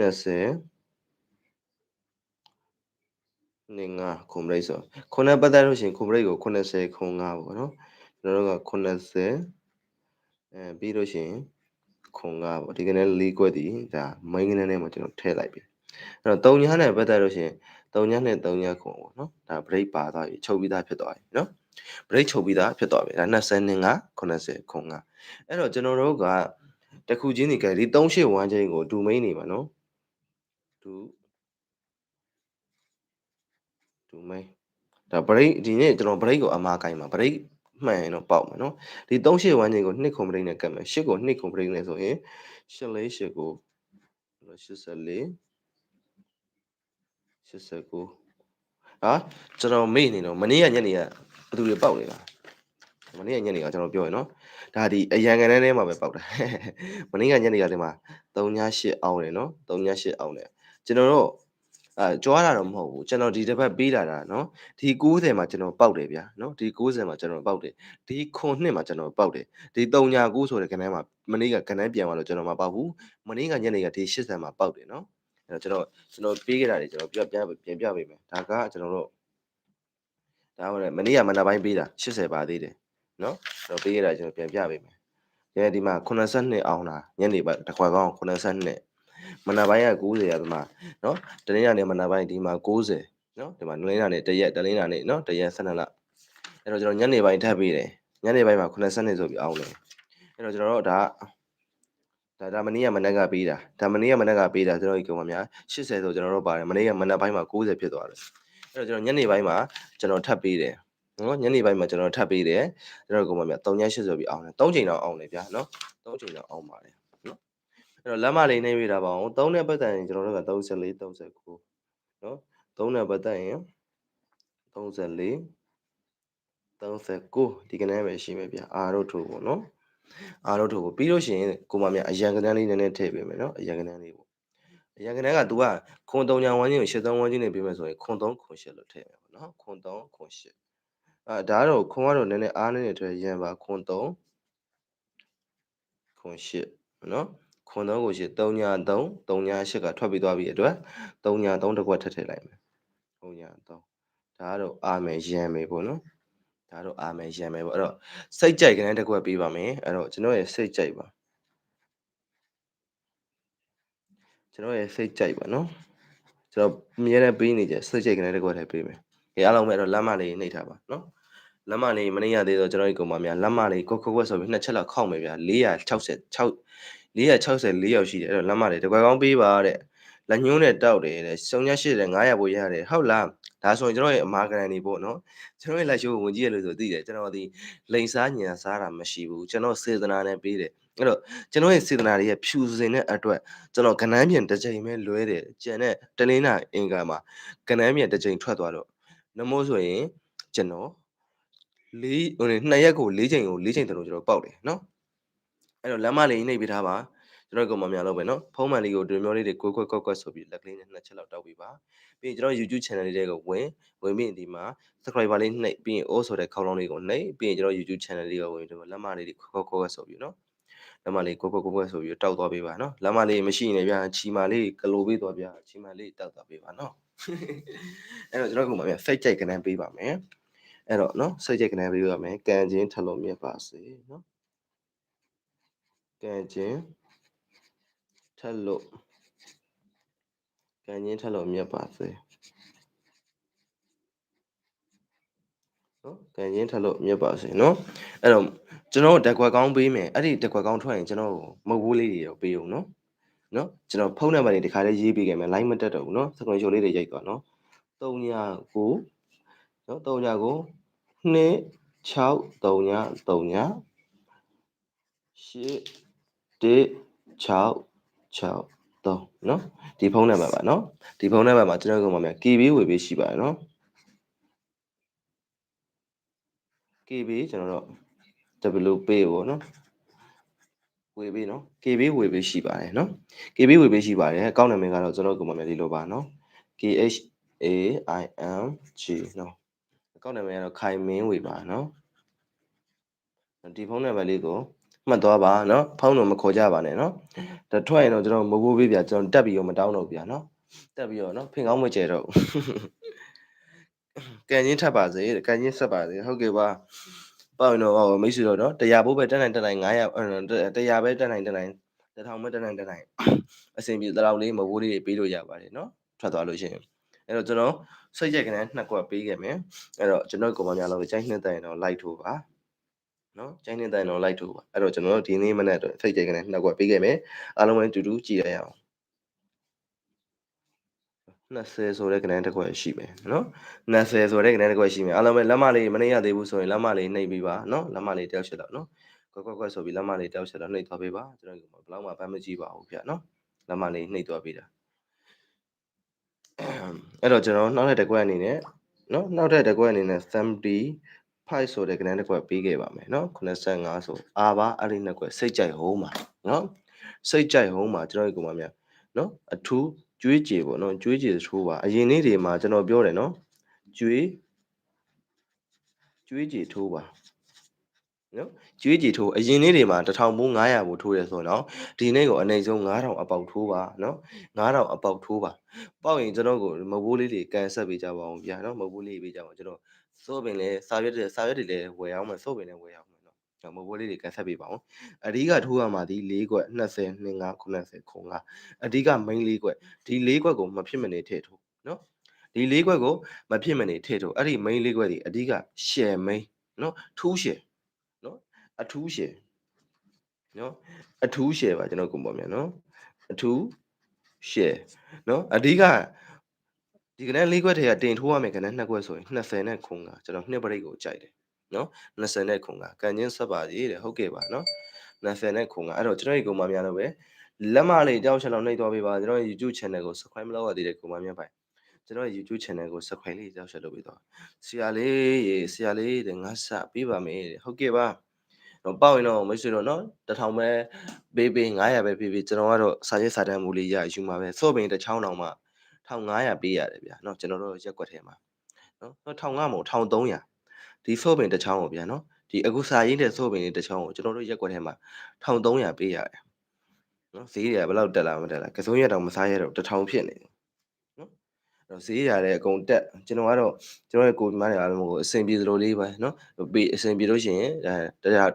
20နေငါခုံ break ဆိုခုနဲ့ပတ်သက်လို့ရှိရင်ခုံ break ကို80ခုံ5ပေါ့နော်ကျွန်တော်တို့က80အဲပြီးလို့ရှိရင်ခုံ5ပေါ့ဒီကနေ့၄ခွက်ဒီဒါ main ကနေ့ထဲမှာကျွန်တော်ထည့်လိုက်ပြီအဲ့တော့3ညနဲ့ပတ်သက်လို့ရှိရင်3ညနဲ့3ညခုံပေါ့နော်ဒါ break ပါသွားပြီချုပ်ပြီးသားဖြစ်သွားပြီနော် break ချုပ်ပြီးသားဖြစ်သွားပြီဒါ20နဲ့5 80ခုံ5အဲ့တော့ကျွန်တော်တို့ကတခုချင်းဒီကဒီ38ချင်းကို2 main နေပါနော်2ဒူမိန်ဒါ break ဒီနေ့ကျွန်တော် break ကိုအမားကိုင်းမှာ break မှန်ရင်တော့ပေါက်မယ်နော်ဒီ38ဝန်းချင်းကို2ခု break နဲ့ကတ်မယ်8ကို2ခု break နဲ့ဆိုရင်8လေး8ကို84 89ဟာကျွန်တော်မေ့နေတော့မနေ့ကညနေကဘယ် သူတွေပေါက်နေတာမနေ့ကညနေကကျွန်တော်ပြောရနော်ဒါဒီအရန်ကန်ထဲမှာပဲပေါက်တာမနေ့ကညနေကဒီမှာ38အောင်တယ်နော်38အောင်တယ်ကျွန်တော်တို့အဲကြွားတာတော့မဟုတ်ဘူးကျွန်တော်ဒီတစ်ပတ်ပေးတာတာနော်ဒီ90မှာကျွန်တော်ပေါက်တယ်ဗျာနော်ဒီ90မှာကျွန်တော်ပေါက်တယ်ဒီခွန်နှစ်မှာကျွန်တော်ပေါက်တယ်ဒီ3ညာ9ဆိုတဲ့ကဏ္ဍမှာမနေ့ကကဏ္ဍပြန်သွားလို့ကျွန်တော်မပေါက်ဘူးမနေ့ကညနေကဒီ80မှာပေါက်တယ်နော်အဲ့တော့ကျွန်တော်ကျွန်တော်ပေးခဲ့တာတွေကျွန်တော်ပြပြန်ပြန်ပြပေးမယ်ဒါကကျွန်တော်တို့ ဒါဟုတ်တယ်မနေ့ကမနက်ပိုင်းပေးတာ80ပါသေးတယ်နော်ကျွန်တော်ပေးခဲ့တာကျွန်တော်ပြန်ပြပေးမယ်ဒီဒီမှာ82အောင်လားညနေပိုင်းတစ်ခွက်ကောင်း82မနက်ပိုင်းက90ရဒီမှာနော်တနင်္လာနေ့မနက်ပိုင်းဒီမှာ90နော်ဒီမှာနလင်းလာနေ့တရက်တလင်းလာနေ့နော်တရက်12လအဲ့တော့ကျွန်တော်ညနေပိုင်းထပ်ပေးတယ်ညနေပိုင်းမှာ80နှစ်ဆိုပြီးအောင်တယ်အဲ့တော့ကျွန်တော်တို့ဒါဒါဒါမနေ့ကမနက်ကပေးတာဒါမနေ့ကမနက်ကပေးတာကျွန်တော်ဒီကောင်မများ80ဆိုကျွန်တော်တို့ပါတယ်မနေ့ကမနက်ပိုင်းမှာ90ဖြစ်သွားတယ် အဲ့တော့ကျွန်တော်ညနေပိုင်းမှာကျွန်တော်ထပ်ပေးတယ်နော်ညနေပိုင်းမှာကျွန်တော်ထပ်ပေးတယ်ကျွန်တော်ကောင်မများ3ည80ဆိုပြီးအောင်တယ်3ချိန်တော့အောင်တယ်ဗျာနော်3ချိန်တော့အောင်ပါတယ်အဲ့တော့လက်မလေးနှိပ်ရတာပါအောင်3နဲ့ပတ်သက်ရင်ကျွန်တော်တို့က34 39နော်3နဲ့ပတ်သက်ရင်34 39ဒီကနေ့ပဲရှိမယ်ဗျအာတို့ထို့ပေါ့နော်အာတို့ထို့ပေါ့ပြီးလို့ရှိရင်ကိုမမြအရန်ကနန်းလေးနည်းနည်းထည့်ပေးမယ်နော်အရန်ကနန်းလေးပေါ့ အရန်ကနန်းက तू ကခွန်3ညာဝန်းချင်းကို83ဝန်းချင်းနေပေးမယ်ဆိုရင်ခွန်3ခွန်8လို့ထည့်မယ်ပေါ့နော်ခွန်3ခွန်8အာဒါတော့ခွန်ကတော့နည်းနည်းအားနည်းနေတယ်ရန်ပါခွန်3ခွန်8နော်ခွန်3ကိုရှိ3ညာ3 3ညာ8ကထွက်ပြီးသွားပြီအတွက်3ညာ3တစ်ခွက်ထပ်ထည့်လိုက်မယ်3ညာ3ဒါကတော့အာမယ်ရန်မယ်ပေါ့နော်ဒါတော့အာမယ်ရန်မယ်ပေါ့အဲ့တော့စိတ်ကြိုက်ကလေးတစ်ခွက်ပေးပါမယ်အဲ့တော့ကျွန်တော်ရဲ့စိတ်ကြိုက်ပါ ကျွန်တော်ရဲ့စိတ်ကြိုက်ပါနော်ကျွန်တော်အများနဲ့ပေးနေကြစိတ်ကြိုက်ကလေးတစ်ခွက်ထည့်ပေးမယ်ဒီအားလုံးပဲအဲ့တော့လက်မလေးနှိပ်ထားပါနော်လက်မလေးမနေ့ရသေးတော့ကျွန်တော်ဒီကောင်မများလက်မလေးကွက်ကွက်ကွက်ဆိုပြီးနှစ်ချက်လောက်ခောက်မယ်ဗျာ460 6 464ရောက်ရှိတယ်အဲ့တော့လက်မလေးတကွယ်ကောင်းပေးပါတဲ့လက်ညှိုးနဲ့တောက်တယ်တဲ့စုံညက်ရှိတယ်900ပို့ရတယ်ဟုတ်လားဒါဆိုရင်ကျွန်တော်ရဲ့အမာကန်နေပေါ့နော်ကျွန်တော်ရဲ့လက်ရှိုးဝင်ကြည့်ရလို့ဆိုသိတယ်ကျွန်တော်ဒီလိန်စားညံစားတာမရှိဘူးကျွန်တော်စေတနာနဲ့ပေးတယ် အဲ့တော့ကျွန်တော်ရဲ့စေတနာတွေရဲ့ဖြူစင်တဲ့အတွက်ကျွန်တော်ကနန်းပြင်တစ်ချိန်ပဲလွဲတယ်ကျန်တဲ့တလင်းနာအင်္ဂါမှာကနန်းပြင်တစ်ချိန်ထွက်သွားတော့နမိုးဆိုရင်ကျွန်တော်လေးဟိုနှစ်ရက်ကို၄ချိန်ကို၄ချိန်တလုံးကျွန်တော်ပေါက်တယ်နော်အဲ့တော့လမ်းမလေးနှိပ်ပေးထားပါကျွန်တော်ကမှများလို့ပဲနော်ဖုံးမှန်လေးကိုဒွေမျိုးလေးတွေကိုကွက်ကွက်ကွက်ဆိုပြီးလက်ကလေးနဲ့နှစ်ချက်လောက်တောက်ပေးပါပြီးရင်ကျွန်တော် YouTube channel လေးတွေကိုဝင်ဝင်ပြီးဒီမှာ subscriber လေးနှိပ်ပြီးရင် all ဆိုတဲ့ခေါင်းလုံးလေးကိုနှိပ်ပြီးရင်ကျွန်တော် YouTube channel လေးကိုဝင်ဒီမှာလက်မလေးတွေခွက်ခွက်ခွက်ဆိုပြီးနော် လက်မလေးကွက်ကွက်ကွက်ကွက်ဆိုပြီးတောက်သွားပေးပါနော်လက်မလေးမရှိရင်လည်းဗျာချီမာလေးကလိုပေးသွားဗျာချီမာလေးတောက်သွားပေးပါနော်အဲ့တော့ကျွန်တော်ကမှဗျာစိတ်ကြိုက်ကနန်းပေးပါမယ်အဲ့တော့နော်စိတ်ကြိုက်ကနန်းပေးပါမယ်ကံချင်းထလုံးမြတ်ပါစေနော်ကံချင်းထလို့ကံချင်းထလို့မြတ်ပါစေ နော်ကံချင်းထလို့မြတ်ပါစေနော်အဲ့တော့ကျွန်တော်တက်ခွက်ကောင်းပေးမယ်အဲ့ဒီတက်ခွက်ကောင်းထွက်ရင်ကျွန်တော်မဟုတ်ဘူးလေးတွေတော့ပေးအောင်နော်နော်ကျွန်တော်ဖုန်းနံပါတ်တွေဒီခါလေးရေးပေးခဲ့မယ် line မတက်တော့ဘူးနော်စကွန်ရှိုလေးတွေရိုက်သွားနော်3ညကိုနော်3ညကို2 6 3ည3ည8 1 6 6 3နော်ဒီဖုန်းနံပါတ်ပါနော်ဒီဖုန်းနံပါတ်မှာကျွန်တော်ကမှမြန် KB ဝေပေးရှိပါတယ်နော် KB ကျွန်တော်တို့ W pay ပေါ့နော်ဝေပေးနော် KB ဝေပေးရှိပါတယ်နော် KB ဝေပေးရှိပါတယ်အကောင့်နာမည်ကတော့ကျွန်တော်ကမှမြန်ဒီလိုပါနော် KH A I M G နော်အကောင့်နာမည်ကတော့ခိုင်မင်းဝေပါနော်ဒီဖုန်းနံပါတ်လေးကိုမှတ်သွားပါနော်ဖုန်းတော့မခေါ်ကြပါနဲ့နော်ဒါထွက်ရင်တော့ကျွန်တော်မဘိုးပေးပြကျွန်တော်တက်ပြီးတော့မတောင်းတော့ပြနော်တက်ပြီးတော့နော်ဖင်ကောင်းမကျဲတော့ ကန်ချင်းထပ်ပါစေကန်ချင်းဆက်ပါစေဟုတ်ကဲ့ပါပေါ့ရင်တော့ဟောမိတ်ဆွေတော့နော်တရားဘိုးပဲတက်နိုင်တက်နိုင်900တရားပဲတက်နိုင်တက်နိုင်တထောင်ပဲတက်နိုင်တက်နိုင်အဆင်ပြေတလောက်လေးမဘိုးလေးပေးလို့ရပါတယ်နော်ထွက်သွားလို့ရှိရင်အဲ့တော့ကျွန်တော်စိတ်ကြိုက်ကလည်းနှစ်ကွက်ပေးခဲ့မယ်အဲ့တော့ကျွန်တော်ကောင်မများလို့ကြိုက်နှစ်တိုင်တော့ like ထိုးပါနော်ကျိုင်းနေတိုင်တော့ like ထိုးပါအဲ့တော့ကျွန်တော်တို့ဒီနေ့မနေ့တော့စိတ်ကြိုက်ကနေနှစ်ကွက်ပေးခဲ့မယ်အားလုံးပဲတူတူကြည့်ရအောင် 20ဆိုတဲ့ကဏ္ဍတစ်ခွက်ရှိမယ်နော်20ဆိုတဲ့ကဏ္ဍတစ်ခွက်ရှိမယ်အားလုံးပဲလက်မလေးမနေရသေးဘူးဆိုရင်လက်မလေးနှိပ်ပြီးပါနော်လက်မလေးတောက်ချက်တော့နော်ကွက်ကွက်ကွက်ဆိုပြီးလက်မလေးတောက်ချက်တော့နှိပ်သွားပေးပါကျွန်တော်ဘယ်တော့မှဗမ်းမကြည့်ပါဘူးဗျနော်လက်မလေးနှိပ်သွားပေးတာအဲ့တော့ကျွန်တော်နောက်ထပ်တစ်ခွက်အနေနဲ့နော်နောက်ထပ်တစ်ခွက်အနေနဲ့70 5ဆိုတဲ့ကဏ္ဍတစ်ခွက်ပြီးခဲ့ပါမယ်နော်85ဆိုအာပါအဲ့ဒီနှစ်ခွက်စိတ်ကြိုက်ဟိုးမှာနော်စိတ်ကြိုက်ဟိုးမှာကျွန်တော်ဒီကောင်မများနော်အထူး ကျွေးကြေပေါ့နော်ကျွေးကြေထိုးပါအရင်နေ့တွေမှာကျွန်တော်ပြောတယ်နော်ကျွေးကျွေးကြေထိုးပါနော်ကျွေးကြေထိုးအရင်နေ့တွေမှာ1000ဘူး900ဘူးထိုးရဲဆိုတော့ဒီနေ့ကိုအနိုင်ဆုံး9000အပေါက်ထိုးပါနော်9000အပေါက်ထိုးပါပေါက်ရင်ကျွန်တော်ကိုမဘိုးလေးတွေကန်ဆက်ပေးကြပါအောင်ဗျာနော်မဘိုးလေးပေးကြပါအောင်ကျွန်တော်စိုးပင်လဲစာရွက်တွေစာရွက်တွေလည်းဝယ်အောင်မယ်စိုးပင်လည်းဝယ်အောင် မယ်နော်မဘိုးလေးတွေကန်ဆက်ပေးပါအောင်အဓိကထိုးရမှာဒီ၄ခွက်20 25 90ခု9အဓိက main ၄ခွက်ဒီ၄ခွက်ကိုမဖြစ်မနေထည့်ထိုးနော်ဒီ၄ခွက်ကိုမဖြစ်မနေထည့်ထိုးအဲ့ဒီ main ၄ခွက်ဒီအဓိက share main နော်ထူး share နော်အထူး share နော်အထူး share ပါကျွန်တော်ကုန်ပေါ့မြန်နော်အထူး share နော်အဓိကဒီကနေ့၄ခွက်ထဲကတင်ထိုးရမယ်ကနေ့2ခွက်ဆိုရင်20နဲ့ခုံကကျွန်တော်နှစ်ပရိတ်ကိုကြိုက်တယ် နော်20နဲ့ခုံကကန်ချင်းဆက်ပါသေးတယ်ဟုတ်ကဲ့ပါနော်20နဲ့ခုံကအဲ့တော့ကျွန်တော်ဒီကုံမများတော့ပဲလက်မလေးတောက်ချက်လောက်နှိပ်သွားပေးပါကျွန်တော် YouTube channel ကို subscribe မလုပ်ရသေးတဲ့ကုံမများပါကျွန်တော် YouTube channel ကို subscribe လေးတောက်ချက်လုပ်ပေးသွားဆရာလေးရေဆရာလေးတဲ့ငါစပေးပါမယ်ဟုတ်ကဲ့ပါတော့ပေါ့ရင်တော့မိတ်ဆွေတို့နော်တထောင်ပဲပေးပေး900ပဲပေးပေးကျွန်တော်ကတော့စာရေးစာတမ်းမူလေးရယူမှာပဲစော့ပင်တစ်ချောင်းတောင်မှ1500ပေးရတယ်ဗျာနော်ကျွန်တော်တို့ရက်ွက်ထဲမှာနော်1500မဟုတ်1300 ဒီဆို့ပင်တစ်ချောင်းကိုဗျာနော်ဒီအခုစာရင်းတဲ့ဆို့ပင်လေးတစ်ချောင်းကိုကျွန်တော်တို့ရက်ွက်ထဲမှာ1300ပေးရတယ်နော်ဈေးတွေကဘယ်လောက်တက်လာမတက်လာကစုံရတော့မစားရတော့1000ဖြစ်နေတယ်နော်အဲ့တော့ဈေးရတဲ့အကုန်တက်ကျွန်တော်ကတော့ကျွန်တော်ရဲ့ကိုယ်မတွေအားလုံးကိုအဆင်ပြေသလိုလေးပဲနော်ပေးအဆင်ပြေလို့ရှိရင်ဒါ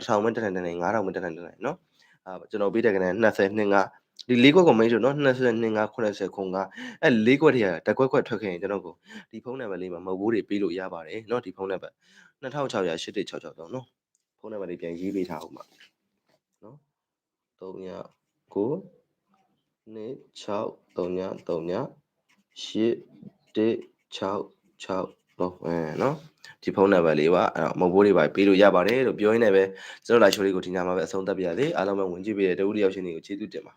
1000မတက်နိုင်တယ်9000မတက်နိုင်တယ်နော်အာကျွန်တော်ပေးတဲ့ကနေ20 25ဒီလေးခွက်ကိုမိတ်ဆိုနော်22 25 80ခုံကအဲလေးခွက်တွေကတကွက်ခွက်ထွက်ခဲ့ရင်ကျွန်တော်ကိုဒီဖုန်းနံပါတ်လေးမှာမဟုတ်ဘူးတွေပေးလို့ရပါတယ်နော်ဒီဖုန်းနံပါတ် 2600 8166နော်ဖုန်းနံပါတ်လေးပြန်ရေးပေးထားအောင်ပါနော်39 963338666တော့အဲနော်ဒီဖုန်းနံပါတ်လေးပါအဲ့တော့မဟုတ်ဘူးတွေပါပေးလို့ရပါတယ်လို့ပြောရင်းနဲ့ပဲကျွန်တော်လာရှိုးလေးကိုဒီညမှာပဲအဆုံးသတ်ပြရစေအားလုံးပဲဝင်ကြည့်ပေးတဲ့တဦးတယောက်ချင်းတွေကိုကျေးဇူးတင်ပါ